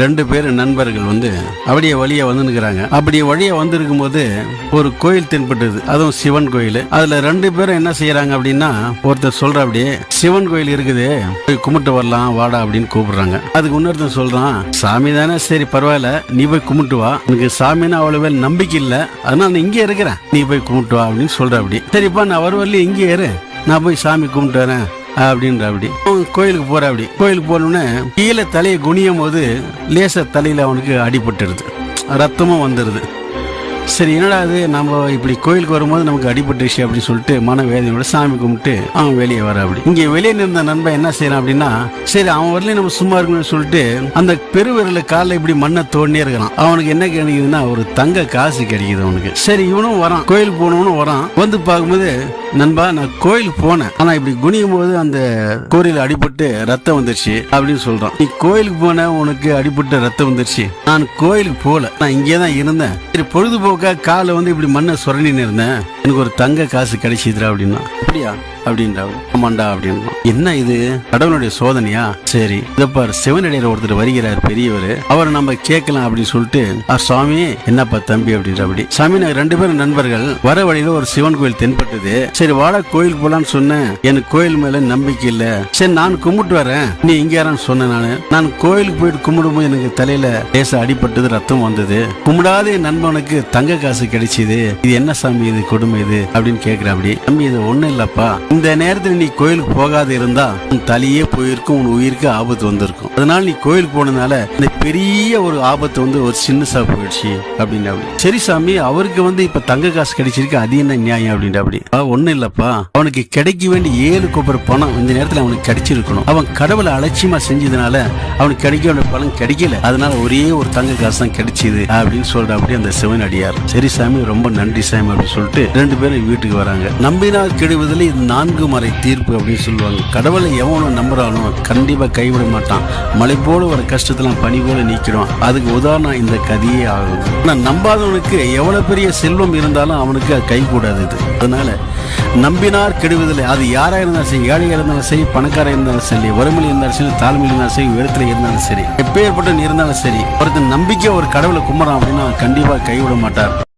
ரெண்டு பேர் நண்பர்கள் வந்து அப்படியே வழியா வந்து நிற்கிறாங்க அப்படியே வழியா வந்திருக்கும் போது ஒரு கோயில் தென்பட்டது. அதுவும் சிவன் கோயில். அதுல ரெண்டு பேரும் என்ன செய்யறாங்க அப்படின்னா ஒருத்தர் சொல்ற அப்படியே சிவன் கோயில் இருக்குது. போய் கும்பிட்டு வரலாம் வாடா அப்படின்னு கூப்பிடுறாங்க. அதுக்கு இன்னொருத்தன் சொல்றான் சாமி தானே சரி பரவாயில்ல. நீ போய் கும்பிட்டு வா. எனக்கு சாமின்னு அவ்வளவு நம்பிக்கை இல்ல. அதனால நான் இங்கே இருக்கிறேன். நீ போய் கும்பிட்டு வா அப்படின்னு சொல்ற அப்படி சரிப்பா நான் வருவல்ல இங்கே இரு. நான் போய் சாமி கும்பிட்டு வரேன். அப்படின்ற அப்படி. கோயிலுக்கு போற அப்படி. கோயிலுக்கு போனோடனே கீழே தலையை குனியும் போது லேச தலையில அவனுக்கு அடிபட்டுருது. ரத்தமும் வந்துடுது சரி என்னடா அது நம்ம இப்படி கோயிலுக்கு வரும்போது நமக்கு அடிபட்டுருச்சு அப்படின்னு சொல்லிட்டு மன வேதனையோட சாமி கும்பிட்டு அவன் வெளியே வர அப்படி இங்க வெளியே நின்ற நண்பன் என்ன செய்யறான் அப்படின்னா சரி அவன் வரலையும் நம்ம சும்மா இருக்கணும்னு சொல்லிட்டு அந்த பெருவிரல காலில் இப்படி மண்ணை தோண்டியே இருக்கிறான் அவனுக்கு என்ன கிடைக்குதுன்னா ஒரு தங்க காசு கிடைக்குது அவனுக்கு. சரி இவனும் வரான். கோயிலுக்கு போனவனும் வரான். வந்து பார்க்கும்போது நண்பா நான் கோயிலுக்கு போனேன். ஆனா இப்படி குனியும் போது அந்த கோரியில் அடிபட்டு ரத்தம் வந்துருச்சு அப்படின்னு சொல்றான். நீ கோயிலுக்கு போன உனக்கு அடிபட்டு ரத்தம் வந்துருச்சு. நான் கோயிலுக்கு போகல. நான் இங்கே தான் இருந்தேன். சரி உட்காந்து காலை வந்து இப்படி மண்ணை சுரண்டின்னு இருந்தேன். எனக்கு ஒரு தங்க காசு கிடைச்சிதுரா அப்படின்னா. அப்படியா? அப்படின்றா ஆமாண்டா அப்படின்னா. என்ன இது? கடவுளுடைய சோதனையா? சரி. இதப்பார் பாரு சிவனடியார் ஒருத்தர் வருகிறார் பெரியவர். அவரை நம்ம கேட்கலாம் அப்படின்னு சொல்லிட்டு "ஆ, சுவாமி என்னப்பா தம்பி? அப்படின்ற அப்படி. சாமி நாங்க ரெண்டு பேரும் நண்பர்கள். வர வழியில ஒரு சிவன் கோயில் தென்பட்டது. சரி வாடா கோயில் போலான்னு சொன்னேன். எனக்கு கோயில் மேல நம்பிக்கை இல்ல. சரி நான் கும்பிட்டு வரேன். நீ இங்க யாரான்னு சொன்னேன் நானு. நான் கோயிலுக்கு போயிட்டு கும்பிடும்போது எனக்கு தலையில லேசா அடிபட்டது ரத்தம் வந்தது. கும்பிடாத என் நண்பனுக்கு தங்க காசு கிடைச்சது. இது என்ன சாமி இது கொடுமை இது? அப்படின்னு கேக்குற தம்பி இது ஒண்ணு இல்லப்பா. இந்த நேரத்துல நீ கோயிலுக்கு போகாத இருந்தா உன் தலையே போயிருக்கும் உன் உயிருக்கு ஆபத்து வந்திருக்கும். அதனால நீ கோயிலுக்கு போனதுனால இந்த பெரிய ஒரு ஆபத்து வந்து ஒரு சின்னசா போயிடுச்சு அப்படின்னா சரி சாமி அவருக்கு வந்து இப்ப தங்க காசு கிடைச்சிருக்கு அது என்ன நியாயம் அப்படின்னு அப்படி ஒண்ணும் இல்லப்பா. அவனுக்கு கிடைக்க வேண்டிய ஏழு கொப்பர் பணம் இந்த நேரத்துல அவனுக்கு கிடைச்சிருக்கணும். அவன் கடவுளை அலட்சியமா செஞ்சதுனால அவனுக்கு கிடைக்க வேண்டிய பணம் கிடைக்கல. அதனால ஒரே ஒரு தங்க காசு தான் கிடைச்சது அப்படின்னு சொல்ற அப்படி அந்த சிவன் அடியார் சரி. சாமி ரொம்ப நன்றி சாமி அப்படின்னு சொல்லிட்டு ரெண்டு பேரும் வீட்டுக்கு வராங்க. நம்பினால் கெடுவதில் இது நான்கு மறை தீர்ப்பு அப்படின்னு சொல்லுவாங்க. கடவுளை எவனும் நம்புறானோ கண்டிப்பா கைவிட மாட்டான். மலை போல ஒரு கஷ்டத்தெல்லாம் பனி போல நீக்கிடும் அதுக்கு உதாரணம் இந்த கதையே ஆகும். ஆனால் நம்பாதவனுக்கு எவ்வளவு பெரிய செல்வம் இருந்தாலும் அவனுக்கு கை கூடாது இது. அதனால நம்பினார் கெடுவதில்லை. அது யாராக இருந்தாலும் சரி ஏழையாக இருந்தாலும் சரி பணக்காரா இருந்தாலும் சரி வறுமையில் இருந்தாலும் சரி தாழ்மையில் இருந்தாலும் சரி உயரத்தில் இருந்தாலும் சரி எப்பேற்பட்ட இருந்தாலும் சரி ஒருத்தன் நம்பிக்கை ஒரு கடவுளை கும்பிடான் அப்படின்னா கண்டிப்பாக கண்டிப்பா கைவிட это